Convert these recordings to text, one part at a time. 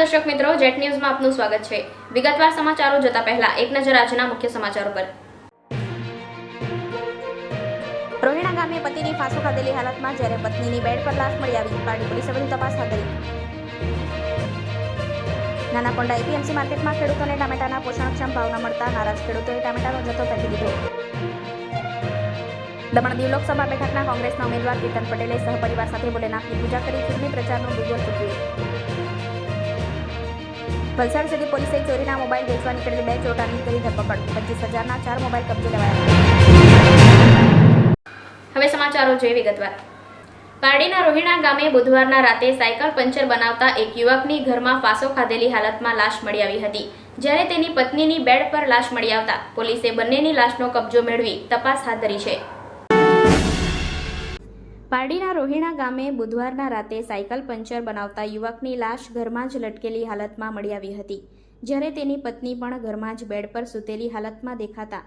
દર્શક મિત્રો, જેટ ન્યૂઝમાં આપનું સ્વાગત છે. વિગતવાર સમાચારો જતા પહેલા એક નજર આજના મુખ્ય સમાચારો પર રોહિણા ગામે પતિની ફાંસો ખાધેલી હાલતમાં જ્યારે પત્નીની બેડ પર લાશ મળી આવી પાડી પોલીસે વધુ તપાસ હાથ ધરી. નાના કોંડા એપીએમસી માર્કેટમાં ખેડૂતોને ટામેટાના પોષણક્ષમ ભાવ ન મળતા નારાજ ખેડૂતોએ ટામેટાનો જથ્થો ફેંકી દીધો. દમણ દીવ લોકસભા બેઠકના કોંગ્રેસના ઉમેદવાર કેતન પટેલે સહપરિવાર સાથે ભોલેનાથની પૂજા કરી, ચૂંટણી પ્રચારનું બીજો ચૂક્યું વલસાડ સુધી પોલીસે ચોરીના મોબાઈલ વેચવા નીકળેલી બે ચોટાની કરી ધરપકડ. પચીસ હજારના ચાર મોબાઈલ કબજે લેવાયા. હવે સમાચારો જોઈએ વિગતવાર. પારડીના રોહિણા ગામે બુધવારના રાતે સાયકલ પંચર બનાવતા એક યુવકની ઘરમાં ફાંસો ખાધેલી હાલતમાં લાશ મળી આવી હતી. જ્યારે તેની પત્નીની બેડ પર લાશ મળી આવતા પોલીસે બંનેની લાશનો કબજો મેળવી તપાસ હાથ ધરી છે. પારડીના રોહિણા ગામે બુધવારના રાતે સાયકલ પંચર બનાવતા યુવકની લાશ ઘરમાં જ લટકેલી હાલતમાં મળી આવી હતી. જ્યારે તેની પત્ની પણ ઘરમાં જ બેડ પર સૂતેલી હાલતમાં દેખાતા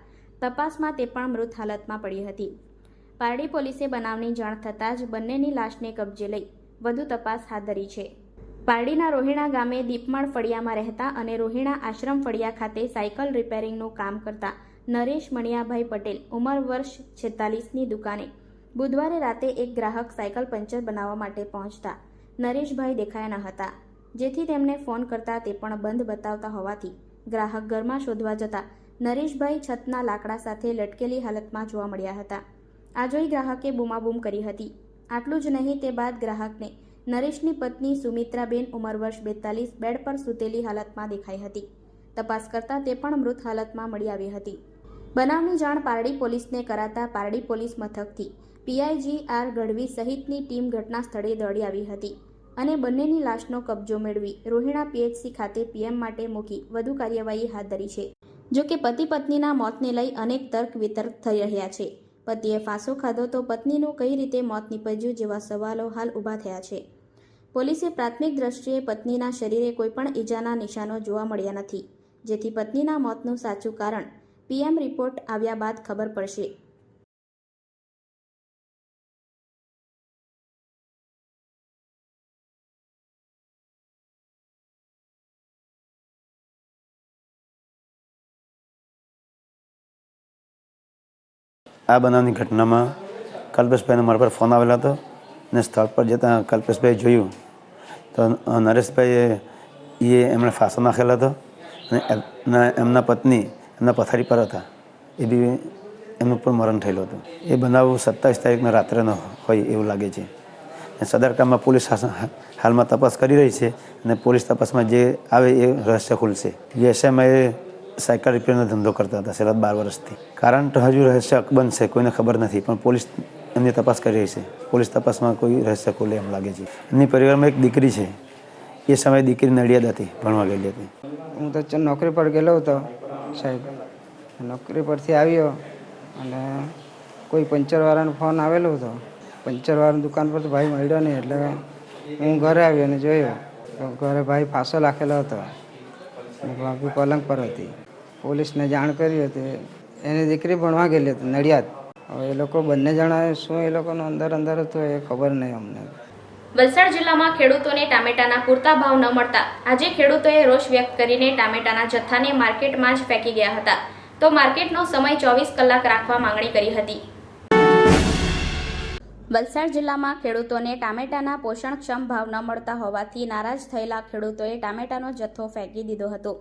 તપાસમાં તે પણ મૃત હાલતમાં પડી હતી. પારડી પોલીસે બનાવની જાણ થતાં જ બંનેની લાશને કબજે લઈ વધુ તપાસ હાથ ધરી છે. પારડીના રોહિણા ગામે દીપમાળ ફળિયામાં રહેતા અને રોહિણા આશ્રમ ફળિયા ખાતે સાયકલ રિપેરિંગનું કામ કરતા નરેશ મણિયાભાઈ પટેલ, ઉંમર વર્ષ છેતાલીસની દુકાને બુધવારે રાતે એક ગ્રાહક સાયકલ પંચર બનાવવા માટે પહોંચતા નરેશભાઈ દેખાયા ન હતા. જેથી તેમને ફોન કરતા તે પણ બંધ બતાવતા હોવાથી ગ્રાહક ઘરમાં શોધવા જતા નરેશભાઈ છતના લાકડા સાથે લટકેલી હાલતમાં જોવા મળ્યા હતા. આ જોઈ ગ્રાહકે બૂમાબૂમ કરી હતી. આટલું જ નહીં, તે બાદ ગ્રાહકને નરેશની પત્ની સુમિત્રાબેન ઉંમર વર્ષ બેતાલીસ બેડ પર સૂતેલી હાલતમાં દેખાઈ હતી. તપાસ કરતા તે પણ મૃત હાલતમાં મળી આવી હતી. બનાવની જાણ પારડી પોલીસને કરાતા Pardi police મથકથી P I G R Gadhvi સહિતની ટીમ ઘટના સ્થળે દોડી આવી હતી અને બંનેની લાશનો કબજો મેળવી રોહિણા પીએચસી ખાતે પીએમ માટે મૂકી વધુ કાર્યવાહી હાથ ધરી છે. જો કે પતિ પત્નીના મોતને લઈ અનેક તર્ક વિતર્ક થઈ રહ્યા છે. પતિએ ફાંસો ખાધો તો પત્નીનું કઈ રીતે મોત નીપજ્યું જેવા સવાલો હાલ ઊભા થયા છે. પોલીસે પ્રાથમિક દ્રષ્ટિએ પત્નીના શરીરે કોઈપણ ઈજાના નિશાનો જોવા મળ્યા નથી, જેથી પત્નીના મોતનું સાચું કારણ પીએમ રિપોર્ટ આવ્યા બાદ ખબર પડશે. આ બનાવની ઘટનામાં કલ્પેશભાઈનો મારા પર ફોન આવેલો હતો ને સ્થળ પર જતાં કલ્પેશભાઈ જોયું તો નરેશભાઈએ એ એમણે ફાંસો નાખેલો હતો અને એમના પત્ની એમના પથારી પર હતા. એ બી એમનું પણ મરણ થયેલું હતું. એ બનાવ સત્તાવીસ તારીખના રાત્રેનો હોય એવું લાગે છે. અને સદરકામમાં પોલીસ હાલમાં તપાસ કરી રહી છે અને પોલીસ તપાસમાં જે આવે એ રહસ્ય ખુલશે. વ્યવસાયમાં એ સાયકલ રિપેરનો ધંધો કરતા હતા છેલ્લા બાર વર્ષથી. કારણ તો હજુ રહસ્ય અકબંધ છે, કોઈને ખબર નથી, પણ પોલીસ એમની તપાસ કરી રહી છે. પોલીસ તપાસમાં કોઈ રહસ્ય ખોલે એમ લાગે છે. એમની પરિવારમાં એક દીકરી છે. એ સમયે દીકરી નડિયાદ હતી, ભણવા ગયેલી હતી. હું તો નોકરી પર ગયેલો હતો, સાહેબ. નોકરી પરથી આવ્યો અને કોઈ પંચરવાળાનો ફોન આવેલો હતો. પંચરવાળાની દુકાન પર તો ભાઈ મળ્યો નહીં, એટલે હું ઘરે આવ્યો અને જોયો. ઘરે ભાઈ ફાંસો રાખેલો હતો. ભાભી પલંગ પર હતી. પોલીસને જાણ કરી હતી. એની દીકરી ભણવા ગયેલી હતી, નડિયાદ. હવે એ લોકો બંને જણાએ શું એ લોકોનું અંદર અંદર હતું એ ખબર નહીં અમને. વલસાડ જિલ્લામાં ખેડૂતોને ટામેટાના પૂરતા ભાવ ન મળતા. આજે ખેડૂતોએ રોષ વ્યક્ત કરીને ટામેટાના જથ્થાને માર્કેટમાં જ ફેંકી ગયા હતા. તો માર્કેટનો સમય ચોવીસ કલાક રાખવા માંગણી કરી હતી. વલસાડ જિલ્લામાં ખેડૂતોને ટામેટાના પોષણક્ષમ ભાવ ન મળતા હોવાથી નારાજ થયેલા ખેડૂતોએ ટામેટાનો જથ્થો ફેંકી દીધો હતો.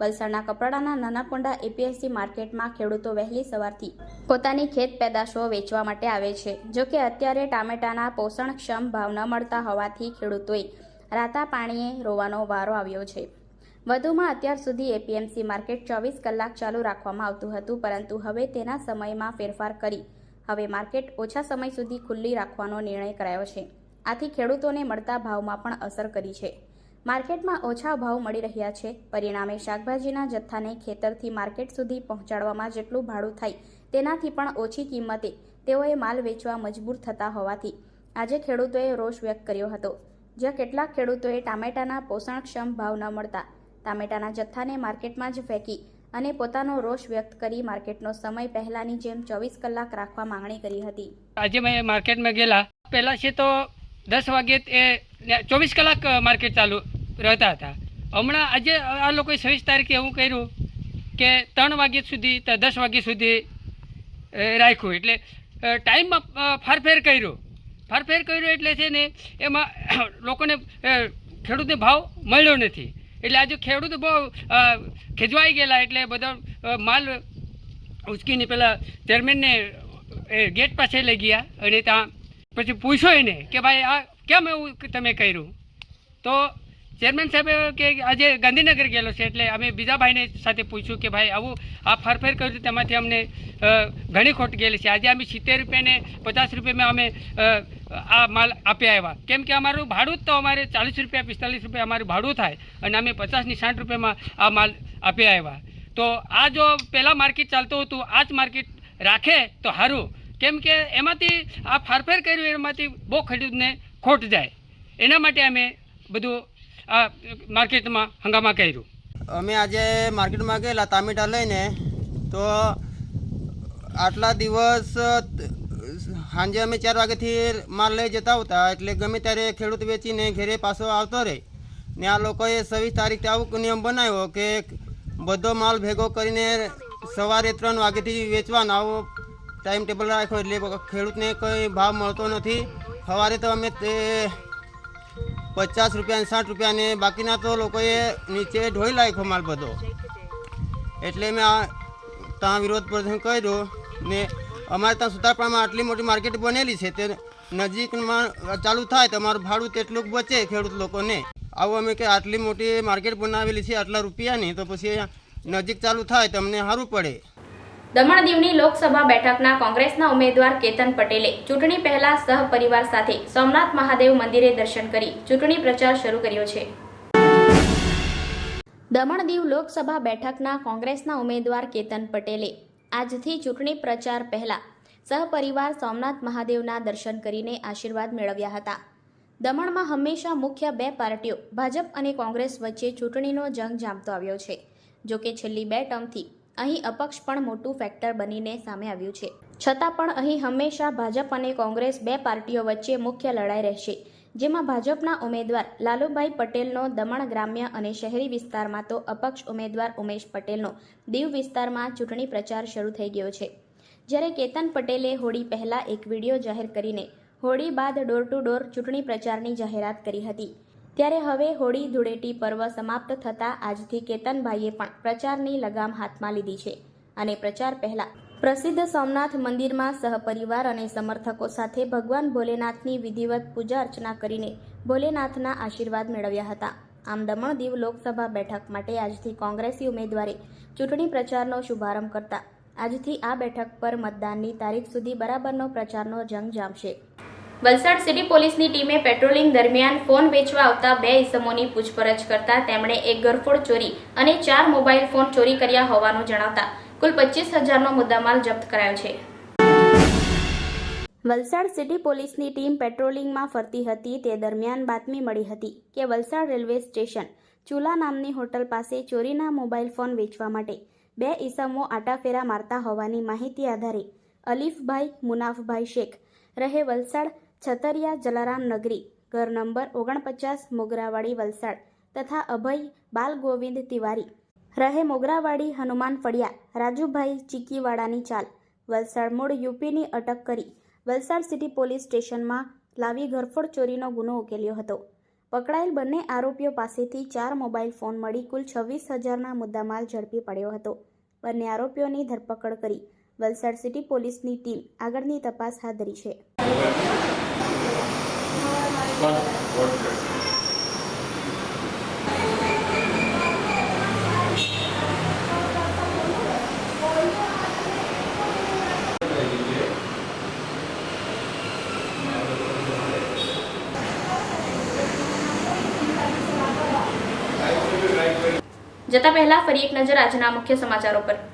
વલસાડના કપરાડાના નાનાકોંડા એપીએસસી માર્કેટમાં ખેડૂતો વહેલી સવારથી પોતાની ખેત પેદાશો વેચવા માટે આવે છે. જો કે અત્યારે ટામેટાના પોષણક્ષમ ભાવ ન મળતા હોવાથી ખેડૂતોએ રાતા પાણીએ રોવાનો વારો આવ્યો છે. વધુમાં અત્યાર સુધી એપીએમસી માર્કેટ ચોવીસ કલાક ચાલુ રાખવામાં આવતું હતું, પરંતુ હવે તેના સમયમાં ફેરફાર કરી હવે માર્કેટ ઓછા સમય સુધી ખુલ્લી રાખવાનો નિર્ણય કરાયો છે. આથી ખેડૂતોને મળતા ભાવમાં પણ અસર કરી છે. માર્કેટમાં ઓછા ભાવ મળી રહ્યા છે. પરિણામે શાકભાજીના જથ્થાને ખેતરથી માર્કેટ સુધી પહોંચાડવામાં જેટલું ભાડું થાય તેનાથી પણ ઓછી કિંમતે તેઓએ માલ વેચવા મજબૂર થતા હોવાથી આજે ખેડૂતોએ રોષ વ્યક્ત કર્યો હતો. જ્યાં કેટલાક ખેડૂતોએ ટામેટાના પોષણક્ષમ ભાવ ન મળતા, ટામેટાના જથ્થાને માર્કેટમાં જ ફેંકી અને પોતાનો રોષ વ્યક્ત કરી માર્કેટનો સમય પહેલાની જેમ ચોવીસ કલાક રાખવા માંગણી કરી હતી. આજે મેં માર્કેટમાં ગયેલા. પહેલાં છે તો દસ વાગે એ ચોવીસ કલાક માર્કેટ ચાલુ રહેતા હતા. હમણાં આજે આ લોકોએ છવ્વીસ તારીખે એવું કર્યું કે ત્રણ વાગ્યા સુધી દસ વાગ્યા સુધી રાખ્યું. એટલે ટાઈમમાં ફારફેર કર્યો. ફારફેર કર્યો એટલે છે ને એમાં લોકોને ખેડૂતને ભાવ મળ્યો નથી. એટલે આજે ખેડૂત બહુ ખેંચવાઈ ગયેલા એટલે બધો માલ ઉચકીને પેલા ચેરમેનને, એ, ગેટ પાસે લઈ ગયા અને ત્યાં પછી પૂછ્યો એને કે ભાઈ, આ કેમ એવું તમે કર્યું? તો ચેરમેન સાહેબ કે આજે ગાંધીનગર ગયેલો છે એટલે અમે બીજા ભાઈને સાથે પૂછ્યું કે ભાઈ આવું આ ફરફેર કર્યું તેમાંથી અમને ઘણી ખોટ ગયેલી છે. આજે અમે સિત્તેર રૂપિયાને પચાસ રૂપિયામાં અમે આ માલ આપ્યા આવ્યા. કેમ કે અમારું ભાડું જ તો અમારે ચાલીસ રૂપિયા, પિસ્તાલીસ રૂપિયા અમારું ભાડું થાય અને અમે પચાસની સાઠ રૂપિયામાં આ માલ આપ્યા આવ્યા. તો આ જો પહેલાં માર્કેટ ચાલતું હતું આ જ માર્કેટ રાખે તો સારું કેમ કે એમાંથી આ ફારફેર કર્યું, એમાંથી બહુ ખેડૂતને ખોટ જાય. એના માટે અમે બધું આ માર્કેટમાં હંગામા કર્યું. અમે આજે માર્કેટમાં ગયેલા ટામેટા લઈને તો આટલા દિવસ, સાંજે અમે ચાર વાગ્યાથી માલ લઈ જતા હતા, એટલે ગમે ત્યારે ખેડૂત વેચીને ઘરે પાછો આવતો રહે. ને આ લોકોએ છવ્વીસ તારીખે આવું નિયમ બનાવ્યો કે બધો માલ ભેગો કરીને સવારે ત્રણ વાગ્યાથી વેચવાનો. આવો ટાઈમ ટેબલ રાખ્યો એટલે ખેડૂતને કોઈ ભાવ મળતો નથી. સવારે તો અમે તે પચાસ રૂપિયા સાઠ રૂપિયા ને બાકીના તો લોકોએ નીચે ઢોઈ નાખ્યો માલ બધો. એટલે મેં આ ત્યાં વિરોધ પ્રદર્શન કર્યો ને અમારે ત્યાં સુતારપાડામાં આટલી મોટી માર્કેટ બનેલી છે તે નજીકમાં ચાલુ થાય તો અમારું ભાડું તેટલું બચે ખેડૂત લોકોને. આવું અમે કે આટલી મોટી માર્કેટ બનાવેલી છે આટલા રૂપિયાની તો પછી નજીક ચાલુ થાય તો અમને સારું પડે. દમણ દીવની લોકસભા બેઠકના કોંગ્રેસના ઉમેદવાર કેતન પટેલે ચૂંટણી પહેલા સહપરિવાર સાથે સોમનાથ મહાદેવ મંદિરે દર્શન કરી ચૂંટણી પ્રચાર શરૂ કર્યો છે. દમણ દીવ લોકસભા બેઠકના કોંગ્રેસના ઉમેદવાર કેતન પટેલે આજથી ચૂંટણી પ્રચાર પહેલા સહપરિવાર સોમનાથ મહાદેવના દર્શન કરીને આશીર્વાદ મેળવ્યા હતા. દમણમાં હંમેશા મુખ્ય બે પાર્ટીઓ ભાજપ અને કોંગ્રેસ વચ્ચે ચૂંટણીનો જંગ જામતો આવ્યો છે. જોકે છેલ્લી બે ટર્મથી અહીં અપક્ષ પણ મોટું ફેક્ટર બનીને સામે આવ્યું છે. છતાં પણ અહીં હંમેશા ભાજપ અને કોંગ્રેસ બે પાર્ટીઓ વચ્ચે મુખ્ય લડાઈ રહેશે, જેમાં ભાજપના ઉમેદવાર લાલુભાઈ પટેલનો દમણ ગ્રામ્ય અને શહેરી વિસ્તારમાં તો અપક્ષ ઉમેદવાર ઉમેશ પટેલનો દીવ વિસ્તારમાં ચૂંટણી પ્રચાર શરૂ થઈ ગયો છે. જ્યારે કેતન પટેલે હોળી પહેલા એક વીડિયો જાહેર કરીને હોળી બાદ ડોર ટુ ડોર ચૂંટણી પ્રચારની જાહેરાત કરી હતી. ત્યારે હવે હોળી ધૂળેટી પર્વ સમાપ્ત થતાં આજથી કેતનભાઈએ પણ પ્રચારની લગામ હાથમાં લીધી છે. અને પ્રચાર પહેલા પ્રસિદ્ધ સોમનાથ મંદિરમાં સહપરિવાર અને સમર્થકો સાથે ભગવાન ભોલેનાથની વિધિવત પૂજા અર્ચના કરીને ભોલેનાથના આશીર્વાદ મેળવ્યા હતા. આમ દમણ દીવ લોકસભા બેઠક માટે આજથી કોંગ્રેસી ઉમેદવારે ચૂંટણી પ્રચારનો શુભારંભ કરતા આજથી આ બેઠક પર મતદાનની તારીખ સુધી બરાબરનો પ્રચારનો જંગ જામશે. વલસાડ સિટી પોલીસની ટીમે પેટ્રોલિંગ દરમિયાન ફોન વેચવા આવતા બે ઇસમોની પૂછપરછ કરતા તેમણે એક ગરફોડ ચોરી અને ચાર મોબાઈલ ફોન ચોરી કર્યા હોવાનું જણાવતા કુલ પચીસ હજારનો મુદ્દામાલ જપ્ત કરાયો છે. વલસાડ સિટી પોલીસની ટીમ પેટ્રોલિંગમાં ફરતી હતી તે દરમિયાન બાતમી મળી હતી કે વલસાડ રેલવે સ્ટેશન ચુલા નામની હોટલ પાસે ચોરીના મોબાઈલ ફોન વેચવા માટે બે ઈસમો આટાફેરા મારતા હોવાની માહિતી આધારે અલીફભાઈ, મુનાફભાઈ શેખ રહે વલસાડ છતરિયા જલારામ નગરી, ઘર નંબર ઓગણપચાસ મોગરાવાડી વલસાડ તથા અભય બાલગોવિંદ તિવારી. રહે મોગરાવાડી હનુમાન ફળિયા, રાજુભાઈ ચીકીવાડાની ચાલ. વલસાડ મૂળ યુપીની અટક કરી, વલસાડ સિટી પોલીસ સ્ટેશનમાં લાવી ઘરફોડ ચોરીનો ગુનો ઉકેલ્યો હતો. પકડાયેલ બંને આરોપીઓ પાસેથી ચાર મોબાઈલ ફોન મળી કુલ છવ્વીસ હજારના મુદ્દામાલ ઝડપી પડ્યો હતો. બંને આરોપીઓની ધરપકડ કરી, વલસાડ સિટી પોલીસની ટીમ આગળની તપાસ હાથ ધરી છે. જતા પહેલા ફરી એક નજર આજના મુખ્ય સમાચારો પર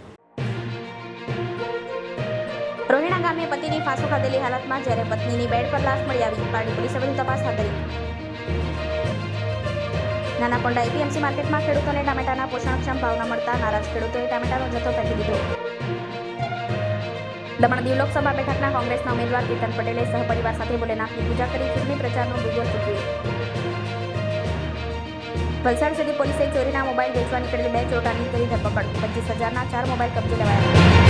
રોહિણા ગામે પતિની ફાંસો ખાધેલી હાલતમાં જ્યારે પત્નીની બેડ પર લાશ મળી આવી પાડી પોલીસે વધુ તપાસ હાથ ધરી. નાના પોંડા એપીએમસી માર્કેટમાં ખેડૂતોને ટામેટાના પોષણક્ષમ ભાવ મળતા નારાજ ખેડૂતોએ ટામેટાનો જથ્થો ફેંકી દીધો. દમણ દીવ લોકસભા બેઠકના કોંગ્રેસના ઉમેદવાર કેતન પટેલે સહપરિવાર સાથે ભોલેનાથની પૂજા કરી ચૂંટણી પ્રચારનું ડુગર ચૂક્યું. વલસાડ સુધી પોલીસે ચોરીના મોબાઈલ વેચવા નીકળેલી બે ચોટાની કરી ધરપકડ, પચીસ હજારના ચાર મોબાઈલ કબજે લેવાયા.